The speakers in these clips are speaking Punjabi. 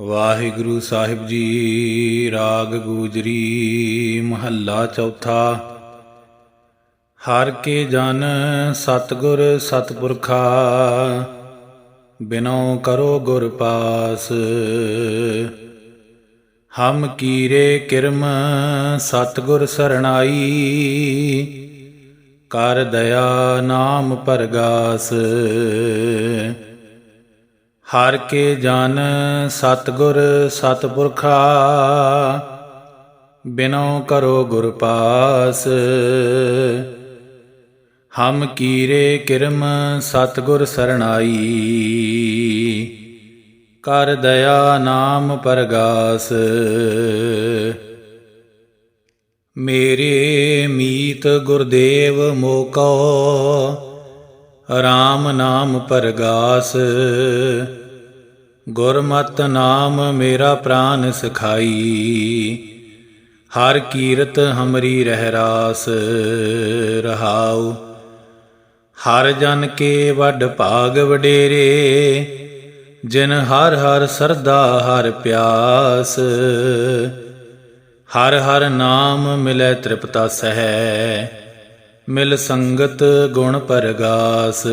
ਵਾਹਿਗੁਰੂ ਸਾਹਿਬ ਜੀ, ਰਾਗ ਗੂਜਰੀ, ਮਹੱਲਾ ਚੌਥਾ। ਹਰ ਕੇ ਜਨ ਸਤਗੁਰ ਸਤਪੁਰਖਾ, ਬਿਨੋ ਕਰੋ ਗੁਰ ਪਾਸ। ਹਮ ਕੀਰੇ ਕਿਰਮ ਸਤਗੁਰ ਸਰਣਾਈ, ਕਰ ਦਇਆ ਨਾਮ ਪਰਗਾਸ। ਹਰ ਕੇ ਜਨ ਸਤਗੁਰ ਸਤਪੁਰਖਾ, ਬਿਨੋ ਕਰੋ ਗੁਰ ਪਾਸ। ਹਮ ਕੀਰੇ ਕਿਰਮ ਸਤਗੁਰ ਸਰਣਾਈ, ਕਰ ਦਇਆ ਨਾਮ ਪਰਗਾਸ। ਮੇਰੇ ਮੀਤ ਗੁਰਦੇਵ ਮੋਕੋ RAM ਨਾਮ ਪਰਗਾਸ। ਗੁਰਮਤਿ ਨਾਮ ਮੇਰਾ ਪ੍ਰਾਨ ਸਖਾਈ। ਹਰ ਕੀਰਤ ਹਮਰੀ ਰਹਿ ਰਾਸ ਰਹਾਉ। ਹਰ ਜਨ ਕੇ ਵੱਡ ਭਾਗ ਵਡੇਰੇ, ਜਿਨ ਹਰ ਹਰ ਸਰਦਾ ਹਰ ਪਿਆਸ। ਹਰ ਹਰ ਨਾਮ ਮਿਲੈ ਤ੍ਰਿਪਤਾ ਸਹਿ, ਮਿਲ ਸੰਗਤ ਗੁਣ ਪਰਗਾਸ।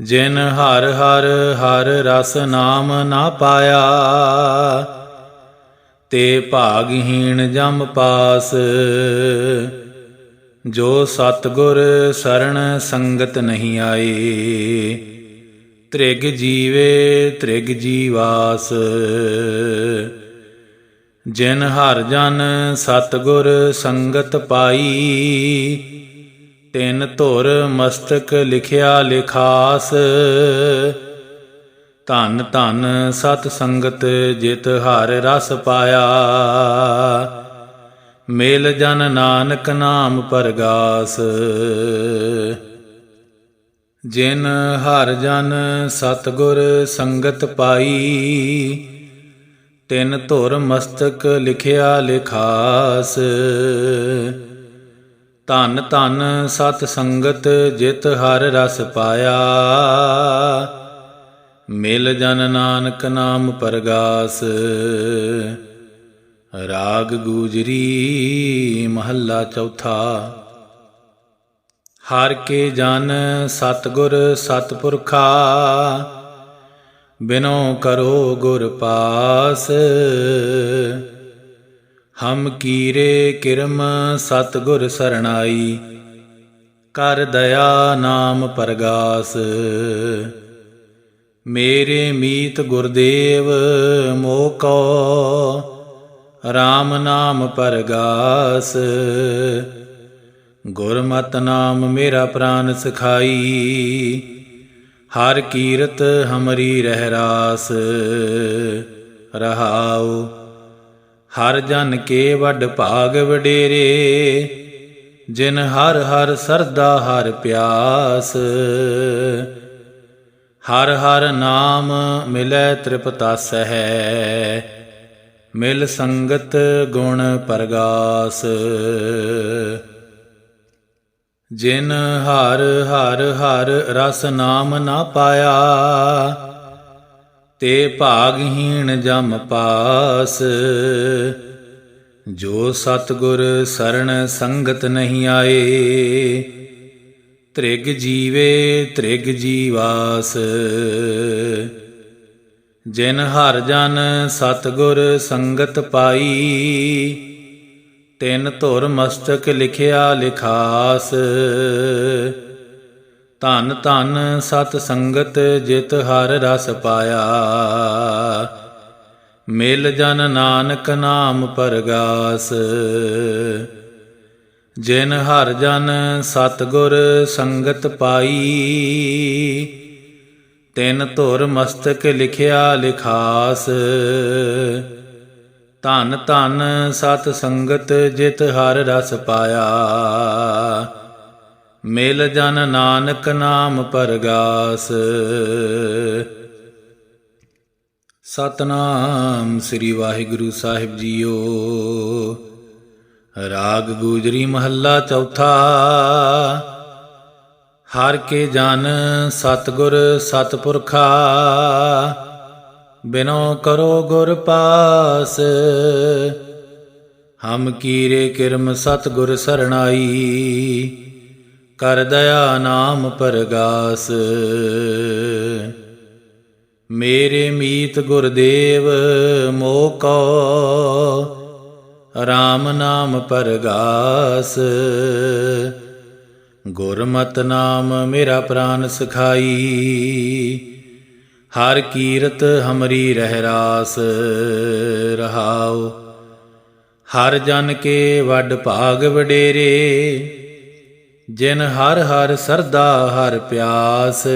ਜਿਨ ਹਰ ਹਰ ਹਰ ਰਸ ਨਾਮ ਨਾ ਪਾਇਆ, ਤੇ ਭਾਗਹੀਣ ਜਮ ਪਾਸ। ਜੋ ਸਤਗੁਰ ਸਰਣ ਸੰਗਤ ਨਹੀਂ ਆਏ ਤ੍ਰਿਗ ਜੀਵੇ ਤ੍ਰਿਗ ਜੀਵਾਸ। ਜਿਨ ਹਰ ਜਨ ਸਤਗੁਰ ਸੰਗਤ ਪਾਈ ਤਿਨ ਧੁਰ ਮਸਤਕ ਲਿਖਿਆ ਲਿਖਾਸ। ਧਨ ਧੰਨ ਸਤ ਸੰਗਤ ਜਿਤ ਹਰ ਰਸ ਪਾਇਆ। ਮੇਲ ਜਨ ਨਾਨਕ ਨਾਮ ਪਰਗਾਸ। ਜਿਨ ਹਰ ਜਨ ਸਤਗੁਰ ਸੰਗਤ ਪਾਈ। ਤਿੰਨ ਧੁਰ ਮਸਤਕ ਲਿਖਿਆ ਲਿਖਾਸ। ਧਨ ਧਨ ਸਤ ਸੰਗਤ ਜਿਤ ਹਰ ਰਸ ਪਾਇਆ। ਮਿਲ ਜਨ ਨਾਨਕ ਨਾਮ ਪਰਗਾਸ। ਰਾਗ ਗੂਜਰੀ ਮਹੱਲਾ ਚੌਥਾ। ਹਰ ਕੇ ਜਨ ਸਤਗੁਰ ਸਤਪੁਰਖਾ। ਬਿਨੋ ਕਰੋ ਗੁਰ ਪਾਸ। ਹਮ ਕੀਰੇ ਕਿਰਮ ਸਤਗੁਰ ਸਰਣਾਈ, ਕਰ ਦਇਆ ਨਾਮ ਪਰਗਾਸ। ਮੇਰੇ ਮੀਤ ਗੁਰਦੇਵ ਮੋਕੋ RAM ਨਾਮ ਪਰਗਾਸ। ਗੁਰਮਤ ਨਾਮ ਮੇਰਾ ਪ੍ਰਾਨ ਸਖਾਈ, ਹਰ ਕੀਰਤ ਹਮਰੀ ਰਹਿ ਰਾਸ ਰਹਾਉ ਹਰ ਜਨ ਕੇ ਵੱਡ ਭਾਗ ਵਡੇਰੇ, ਜਿਨ ਹਰ ਹਰ ਸਰਦਾ ਹਰ ਪਿਆਸ। ਹਰ ਹਰ ਨਾਮ ਮਿਲੈ ਤ੍ਰਿਪਤਸ ਹੈ ਮਿਲ ਸੰਗਤ ਗੁਣ ਪ੍ਰਗਾਸ। ਜਿਨ ਹਰ ਹਰ ਹਰ ਰਸ ਨਾਮ ਨਾ ਪਾਇਆ ਤੇ ਭਾਗਹੀਣ ਜਮ ਪਾਸ। ਜੋ ਸਤਗੁਰ ਸਰਣ ਸੰਗਤ ਨਹੀਂ ਆਏ, ਤ੍ਰਿਗ ਜੀਵੇ ਤ੍ਰਿਗ ਜੀਵਾਸ। ਜਿਨ ਹਰ ਜਨ ਸਤਗੁਰ ਸੰਗਤ ਪਾਈ, ਤਿਨ ਧੁਰ ਮਸਤਕ ਲਿਖਿਆ ਲਿਖਾਸ। ਧਨ ਧੰਨ ਸਤ ਸੰਗਤ ਜਿਤ ਹਰ ਰਸ ਪਾਇਆ। ਮਿਲ ਜਨ ਨਾਨਕ ਨਾਮ ਪਰਗਾਸ। ਜਿਨ ਹਰ ਜਨ ਸਤਗੁਰ ਸੰਗਤ ਪਾਈ। ਤਿਨ ਧੁਰ ਮਸਤਕ ਲਿਖਿਆ ਲਿਖਾਸ। ਧੰਨ ਧੰਨ ਸਤ ਸੰਗਤ ਜਿਤ ਹਰ ਰਸ ਪਾਇਆ। ਮਿਲ ਜਨ ਨਾਨਕ ਨਾਮ ਪਰਗਾਸ। ਸਤਨਾਮ ਸ੍ਰੀ ਵਾਹਿਗੁਰੂ ਸਾਹਿਬ ਜੀਓ। ਰਾਗ ਗੂਜਰੀ ਮਹੱਲਾ ਚੌਥਾ। ਹਰ ਕੇ ਜਨ ਸਤਗੁਰ ਸਤਪੁਰਖਾ, ਬਿਨੋ ਕਰੋ ਗੁਰ ਪਾਸ। ਹਮ ਕੀਰੇ ਕਿਰਮ ਸਤ ਗੁਰ ਸਰਣਾਈ। ਕਰ ਦਇਆ ਨਾਮ ਪਰਗਾਸ। ਮੇਰੇ ਮੀਤ ਗੁਰਦੇਵ ਮੋਕੋ RAM ਨਾਮ ਪਰਗਾਸ। ਗੁਰਮਤ ਨਾਮ ਮੇਰਾ ਪ੍ਰਾਨ ਸਖਾਈ, ਹਰ ਕੀਰਤ ਹਮਰੀ ਰਹਿ ਰਾਸ ਰਹਾਉ, ਹਰ ਜਨ ਕੇ ਵੱਡ ਭਾਗ ਵਡੇਰੇ ਜਿਨ ਹਰ ਹਰ ਸਰਦਾ ਹਰ ਪਿਆਸ,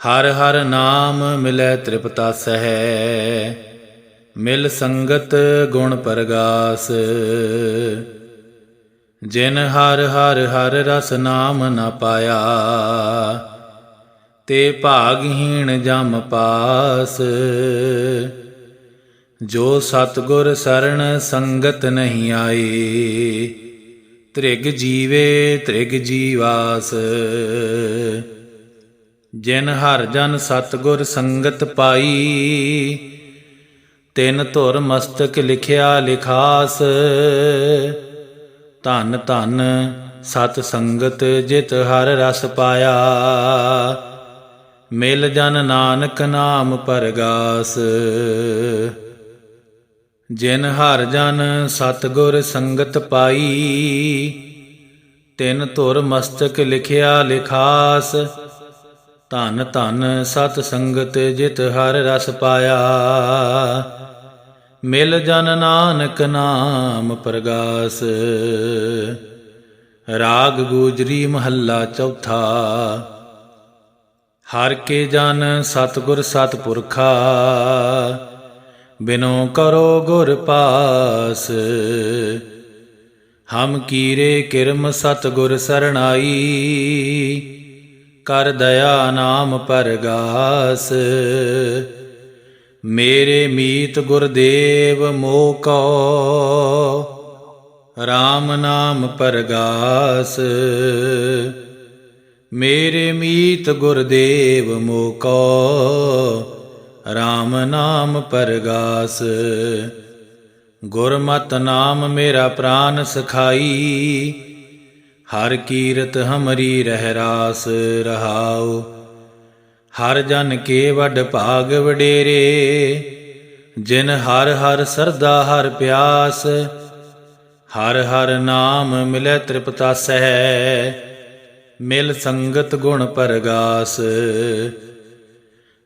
ਹਰ ਹਰ ਨਾਮ ਮਿਲੈ ਤ੍ਰਿਪਤਾ ਸਹਿ, ਮਿਲ ਸੰਗਤ ਗੁਣ ਪਰਗਾਸ। ਜਿਨ ਹਰ ਹਰ ਹਰ ਰਸ ਨਾਮ ਨਾ ਪਾਇਆ, ਤੇ ਭਾਗਹੀਣ ਜਮ ਪਾਸ। ਜੋ ਸਤਗੁਰ ਸਰਣ ਸੰਗਤ ਨਹੀਂ ਆਈ ਤ੍ਰਿਗ ਜੀਵੇ, ਤ੍ਰਿਗ ਜੀਵਾਸ। ਜਿਨ ਹਰ ਜਨ ਸਤਗੁਰ ਸੰਗਤ ਪਾਈ, ਤਿਨ ਧੁਰ ਮਸਤਕ ਲਿਖਿਆ ਲਿਖਾਸ। ਧਨ ਧਨ ਸਤ ਸੰਗਤ ਜਿਤ ਹਰ ਰਸ ਪਾਇਆ, ਮਿਲ ਜਨ ਨਾਨਕ ਨਾਮ ਪਰਗਾਸ। ਜਿਨ ਹਰ ਜਨ ਸਤਗੁਰ ਸੰਗਤ ਪਾਈ, ਤਿਨ ਧੁਰ ਮਸਤਕ ਲਿਖਿਆ ਲਿਖਾਸ, ਧਨ ਧਨ ਸਤ ਸੰਗਤ ਜਿਤ ਹਰ ਰਸ ਪਾਇਆ। ਮਿਲ ਜਨ ਨਾਨਕ ਨਾਮ ਪ੍ਰਗਾਸ, ਰਾਗ ਗੂਜਰੀ ਮਹੱਲਾ ਚੌਥਾ। ਹਰ ਕੇ ਜਨ ਸਤਗੁਰ ਸਤਪੁਰਖਾ ਬਿਨੋ ਕਰੋ ਗੁਰ ਪਾਸ। ਹਮ ਕੀਰੇ ਕਿਰਮ ਸਤਗੁਰ ਸਰਣਾਈ। ਕਰ ਦਇਆ ਨਾਮ ਪਰਗਾਸ। ਮੇਰੇ ਮੀਤ ਗੁਰਦੇਵ ਮੋਕੋ RAM ਨਾਮ ਪਰਗਾਸ। ਮੇਰੇ ਮੀਤ ਗੁਰਦੇਵ ਮੋਕੋ RAM ਨਾਮ ਪਰਗਾਸ। ਗੁਰਮਤ ਨਾਮ ਮੇਰਾ ਪ੍ਰਾਨ ਸਖਾਈ। ਹਰ ਕੀਰਤ ਹਮਰੀ ਰਹਿ ਰਾਸ ਰਹਾਉ। ਹਰ ਜਨ ਕੇ ਵੱਡ ਭਾਗ ਵਡੇਰੇ। ਜਿਨ ਹਰ ਹਰ ਸਰਦਾ ਹਰ ਪਿਆਸ। ਹਰ ਹਰ ਨਾਮ ਮਿਲੈ ਤ੍ਰਿਪਤਾ ਸਹਿ। ਮਿਲ ਸੰਗਤ ਗੁਣ ਪਰਗਾਸ।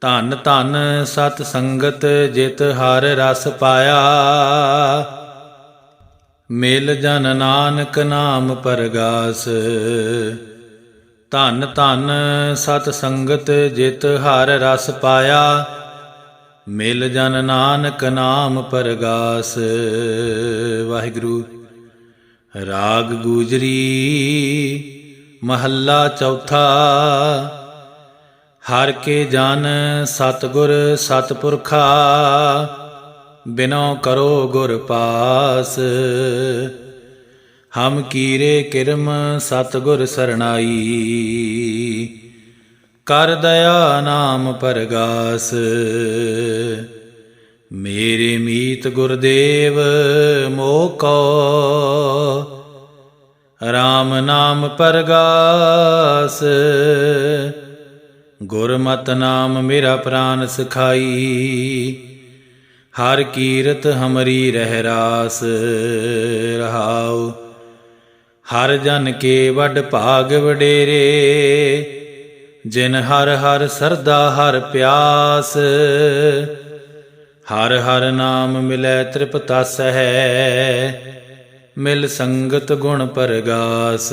ਧਨ ਧਨ ਸਤ ਸੰਗਤ ਜਿਤ ਹਰ ਰਸ ਪਾਇਆ। ਮਿਲ ਜਨ ਨਾਨਕ ਨਾਮ ਪਰਗਾਸ। ਧਨ ਧਨ ਸਤ ਸੰਗਤ ਜਿਤ ਹਰ ਰਸ ਪਾਇਆ। ਮਿਲ ਜਨ ਨਾਨਕ ਨਾਮ ਪਰਗਾਸ। ਵਾਹਿਗੁਰੂ। ਰਾਗ ਗੂਜਰੀ ਮਹੱਲਾ ਚੌਥਾ। ਹਰ ਕੇ ਜਨ ਸਤਗੁਰ ਸਤਪੁਰਖਾ, ਬਿਨੋ ਕਰੋ ਗੁਰ ਪਾਸ। ਹਮ ਕੀਰੇ ਕਿਰਮ ਸਤਗੁਰ ਸਰਣਾਈ, ਕਰ ਦਇਆ ਨਾਮ ਪਰਗਾਸ। ਮੇਰੇ ਮੀਤ ਗੁਰਦੇਵ ਮੋਕੋ RAM ਨਾਮ ਪਰਗਾਸ। ਗੁਰਮਤਿ ਨਾਮ ਮੇਰਾ ਪ੍ਰਾਨ ਸਖਾਈ। ਹਰ ਕੀਰਤ ਹਮਰੀ ਰਹਿ ਰਾਸ ਰਹਾਉ। ਹਰ ਜਨ ਕੇ ਵੱਡ ਭਾਗ ਵਡੇਰੇ। ਜਿਨ ਹਰ ਹਰ ਸਰਦਾ ਹਰ ਪਿਆਸ। ਹਰ ਹਰ ਨਾਮ ਮਿਲੈ ਤ੍ਰਿਪਤਾ ਸਹਿ। ਮਿਲ ਸੰਗਤ ਗੁਣ ਪਰਗਾਸ।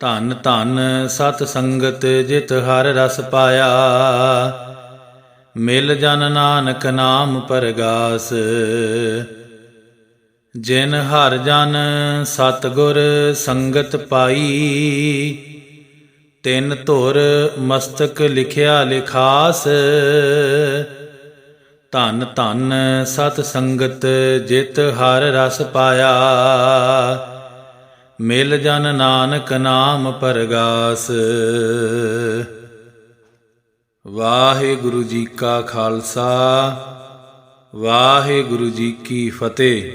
ਧਨ ਧਨ ਸਤ ਸੰਗਤ ਜਿਤ ਹਰ ਰਸ ਪਾਇਆ। ਮਿਲ ਜਨ ਨਾਨਕ ਨਾਮ ਪਰਗਾਸ। ਜਿਨ ਹਰ ਜਨ ਸਤਗੁਰ ਸੰਗਤ ਪਾਈ। ਤਿੰਨ ਧੁਰ ਮਸਤਕ ਲਿਖਿਆ ਲਿਖਾਸ। ਧਨ ਧਨ ਸਤ ਸੰਗਤ ਜਿਤ ਹਰ ਰਸ ਪਾਇਆ। ਮਿਲ ਜਨ ਨਾਨਕ ਨਾਮ ਪਰਗਾਸ। ਵਾਹਿਗੁਰੂ ਜੀ ਕਾ ਖਾਲਸਾ ਵਾਹਿਗੁਰੂ ਜੀ ਕੀ ਫਤਿਹ।